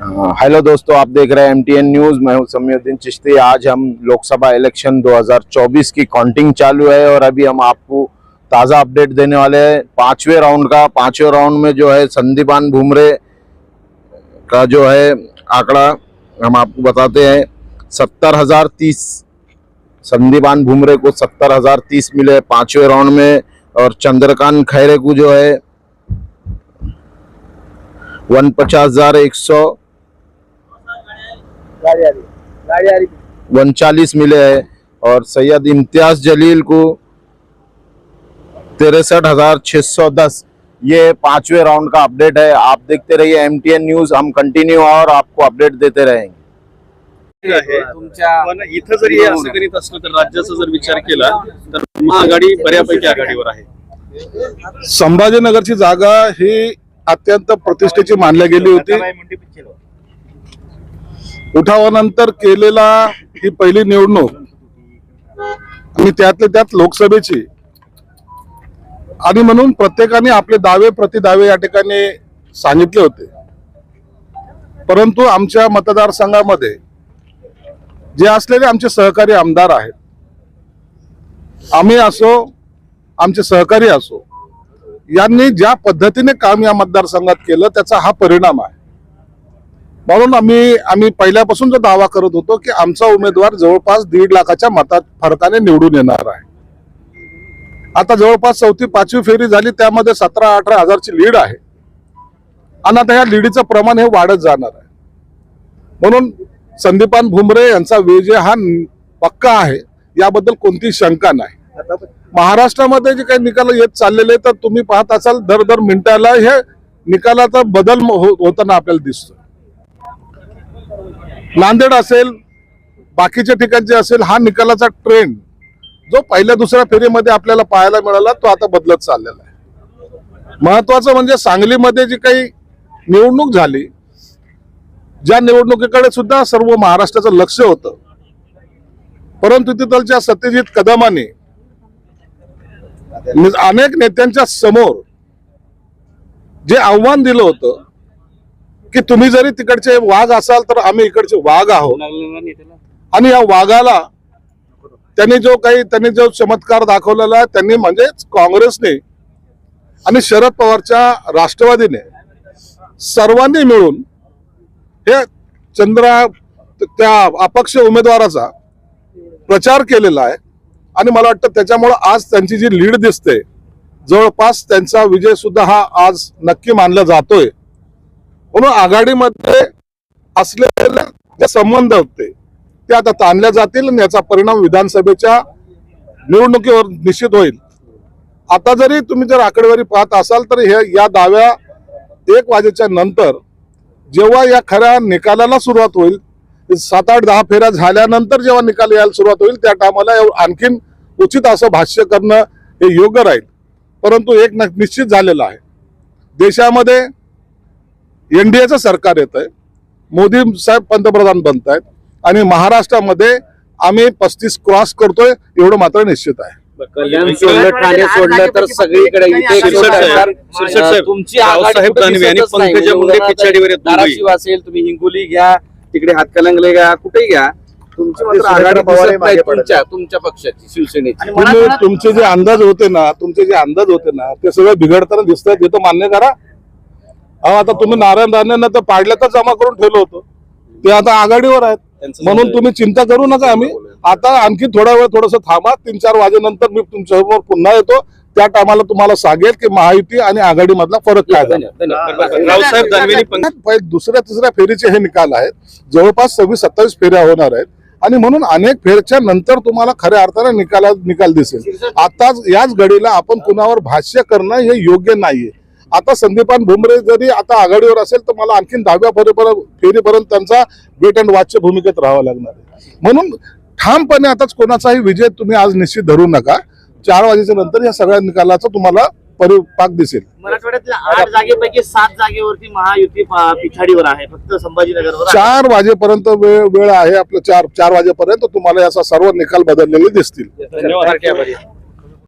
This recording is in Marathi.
हेलो दोस्तों, आप देख रहे हैं एमटीएन न्यूज़ मैं हूँ समीउद्दीन चिश्ती। आज हम लोकसभा इलेक्शन 2024 की काउंटिंग चालू है और अभी हम आपको ताज़ा अपडेट देने वाले हैं। पाँचवें राउंड का, पाँचवें राउंड में जो है संदीपान भूमरे का जो है आंकड़ा हम आपको बताते हैं। सत्तर हज़ार तीस, संदीपान भूमरे को सत्तर हज़ार तीस मिले पाँचवें राउंड में और चंद्रकांत खैरे को जो है वन पचास हज़ार एक सौ गाड़ी आ रही गाड़ी आ रही उनचालीस मिले हैं और सैयद इम्तियाज जलील को तिरसठ हजार छः सौ दस। ये पांचवें राउंड का अपडेट है। आप देखते रहिए एम न्यूज हम कंटिन्यू और आपको अपडेट देते रहेंगे। तुमच्या इथं जरी हे असं गणित असलं तर राज्याचा जर विचार केला तर महाआघाडी बऱ्यापैकी आघाडीवर आहे. संभाजीनगरची जागा ही अत्यंत प्रतिष्ठेची मानली गेली होती. उठावानंतर केलेला ही पहिली निवडणूक आणि त्यातले त्यात लोकसभेची. आणि म्हणून प्रत्येकाने आपले दावे प्रतिदावे या ठिकाणी सांगितले होते. परंतु आमच्या मतदारसंघामध्ये जे असलेले आमचे सहकारी आमदार आहेत आम्ही असो आमचे सहकारी असो यांनी ज्या पद्धतीने काम या मतदारसंघात केलं त्याचा हा परिणाम आहे. म्हणून आम्ही आम्ही पहिल्यापासून जो दावा करत होतो की आमचा उमेदवार जवळपास दीड लाखाच्या मतात फरकाने निवडून येणार आहे. आता जवळपास चौथी पाचवी फेरी झाली त्यामध्ये सतरा अठरा हजारची लीड आहे. आणि आता ह्या लीडीचं प्रमाण हे वाढत जाणार आहे. म्हणून संदीपान भुमरे यांचा विजय हा पक्का आहे याबद्दल कोणती शंका नाही. महाराष्ट्रामध्ये जे काही निकाल येत चाललेले तर तुम्ही पाहत असाल दर दर मिनिटाला हे निकालाचा बदल हो, होताना आपल्याला दिसतो नांदेड असेल बाकीच्या ठिकाणचे असेल हा निकालाचा ट्रेंड जो पहिल्या दुसऱ्या फेरीमध्ये आपल्याला पाहायला मिळाला तो आता बदलत चाललेला आहे. महत्वाचं म्हणजे सांगलीमध्ये जी काही निवडणूक झाली ज्या निवडणुकीकडे सुद्धा सर्व महाराष्ट्राचं लक्ष होतं. परंतु तिथलच्या सत्यजित कदमाने अनेक नेत्यांच्या समोर जे आव्हान दिलं होतं की तुम्ही जरी तिकडचे वाघ असाल तर आम्ही इकडचे वाघ आहोत. आणि या वाघाला त्यांनी जो काही त्यांनी जो चमत्कार दाखवलेला आहे त्यांनी म्हणजेच काँग्रेसने आणि शरद पवारच्या राष्ट्रवादीने सर्वांनी मिळून हे चंद्रा त्या अपक्ष उमेदवाराचा प्रचार केलेला आहे. आणि मला वाटतं त्याच्यामुळं आज त्यांची जी लीड दिसते जवळपास त्यांचा विजय सुद्धा हा आज नक्की मानला जातोय. म्हणून आघाडीमध्ये असलेले जे संबंध होते ते आता ताणले जातील आणि याचा परिणाम विधानसभेच्या निवडणुकीवर निश्चित होईल. आता जरी तुम्ही जर आकडेवारी पाहत असाल तर हे या दाव्या एक वाजेच्या नंतर जेव्हा या खऱ्या निकालाला सुरुवात होईल सात आठ दहा फेऱ्या झाल्यानंतर जेव्हा निकाल यायला सुरुवात होईल त्या टायमाला आणखीन उचित असं भाष्य करणं हे योग्य राहील. परंतु एक निश्चित झालेलं आहे. देशामध्ये एनडीएचं सरकार येत आहे. मोदी साहेब पंतप्रधान बनत आहेत. आणि महाराष्ट्रामध्ये आम्ही पस्तीस क्रॉस करतोय एवढं मात्र निश्चित आहे. कल्याण सोडलं ठाणे सोडलं तर सगळीकडे तुमची कुठे. धाराशिव असेल तुम्ही हिंगोली घ्या तिकडे हातकलंगले घ्या कुठेही घ्या. तुमची मात्र आघाडी दिसत नाही तुमच्या तुमच्या पक्षाची शिवसेनेची. तुमचे जे अंदाज होते ना तुमचे जे अंदाज होते ना ते सगळे बिघडताना दिसत आहेत हे तर मान्य करा. अहो आता तुम्ही नारायण राणेंना तर पाडल्यातच जमा करून ठेवलं होतं. ते आता आघाडीवर आहेत. म्हणून. तुम्ही चिंता करू नका आम्ही. आता आणखी थोडा वेळ थोडस थांबा. तीन चार वाजेनंतर मी तुमच्यासमोर पुन्हा येतो. त्या टायमाला तुम्हाला सांगेल की महायुती आणि आघाडी मधला फरक काय दुसऱ्या तिसऱ्या फेरीचे हे निकाल आहेत. जवळपास सव्वीस सत्तावीस फेऱ्या होणार आहेत. आणि म्हणून अनेक फेरच्या नंतर तुम्हाला खऱ्या अर्थाने निकाला निकाल दिसेल. आताच याच घडीला आपण कुणावर भाष्य करणं हे योग्य नाहीये. आता संदीपान भुमरे जरी आता आघाडीवर असेल तर मला आणखीन दहाव्या फेरीपर्यंत फेरीपर्यंत त्यांचा वेट अँड वॉचच्या भूमिकेत राहावं लागणार आहे. म्हणून ठामपणे आताच कोणाचाही विजय तुम्ही आज निश्चित धरू नका. चार वाजेच्या नंतर या सगळ्या निकालाचा तुम्हाला परिपाक दिसेल. मराठवाड्यातल्या आठ जागेपैकी सात जागेवरती महायुती पा- पिछाडीवर आहे. फक्त संभाजीनगरवर आहे. चार वाजेपर्यंत वेळ वेळ आहे आपलं. चार चार वाजेपर्यंत तुम्हाला याचा सर्व निकाल बदललेले दिसतील. धन्यवाद.